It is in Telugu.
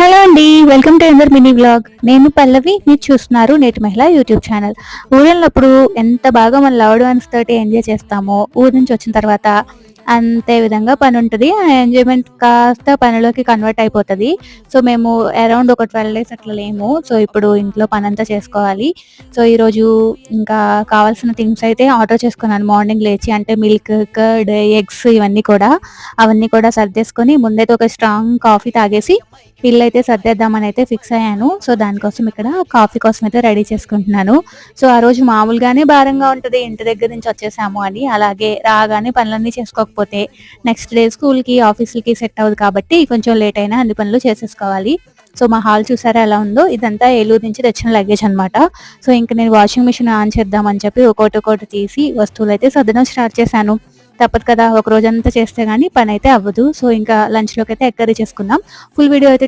హలో అండి వెల్కమ్ టు ఎందర్ మినీ బ్లాగ్ నేను పల్లవి మీరు చూస్తున్నారు నేటి మహిళ యూట్యూబ్ ఛానల్. ఊరెళ్ళినప్పుడు ఎంత బాగా మన లవ్డ్ వన్స్ తోటి ఎంజాయ్ చేస్తామో ఊరి నుంచి వచ్చిన తర్వాత అంతే విధంగా పని ఉంటుంది ఆ ఎంజాయ్మెంట్ కాస్త పనిలోకి కన్వర్ట్ అయిపోతుంది. సో మేము అరౌండ్ ఒక ట్వెల్వ్ డేస్ అట్లా లేము. సో ఇప్పుడు ఇంట్లో పని అంతా చేసుకోవాలి. సో ఈరోజు ఇంకా కావాల్సిన థింగ్స్ అయితే ఆర్డర్ చేసుకున్నాను. మార్నింగ్ లేచి అంటే మిల్క్ కర్డ్ ఎగ్స్ ఇవన్నీ కూడా అవన్నీ కూడా సర్దేసుకొని ముందైతే ఒక స్ట్రాంగ్ కాఫీ తాగేసి పిల్ల అయితే సర్దేద్దామని అయితే ఫిక్స్ అయ్యాను. సో దానికోసం ఇక్కడ కాఫీ కోసం అయితే రెడీ చేసుకుంటున్నాను. సో ఆ రోజు మామూలుగానే భారంగా ఉంటుంది ఇంటి దగ్గర నుంచి వచ్చేసాము అని. అలాగే రాగానే పనులన్నీ చేసుకోకపోతే నెక్స్ట్ డే స్కూల్కి ఆఫీసులకి సెట్ అవ్వదు కాబట్టి కొంచెం లేట్ అయినా అన్ని పనులు చేసేసుకోవాలి. సో మా హాల్ చూసారా ఎలా ఉందో? ఇదంతా ఏలూరు నుంచి తెచ్చిన లగేజ్ అన్నమాట. సో ఇంక నేను వాషింగ్ మిషన్ ఆన్ చేద్దామని చెప్పి ఒక్కోటి ఒక్కోటి తీసి వస్తువులు అయితే సదనం స్టార్ట్ చేశాను. తప్పదు కదా ఒక రోజంతా చేస్తే కానీ పని అయితే అవ్వదు. సో ఇంకా లంచ్లోకి అయితే ఎగ్ చేసుకున్నాం చేసుకుందాం. ఫుల్ వీడియో అయితే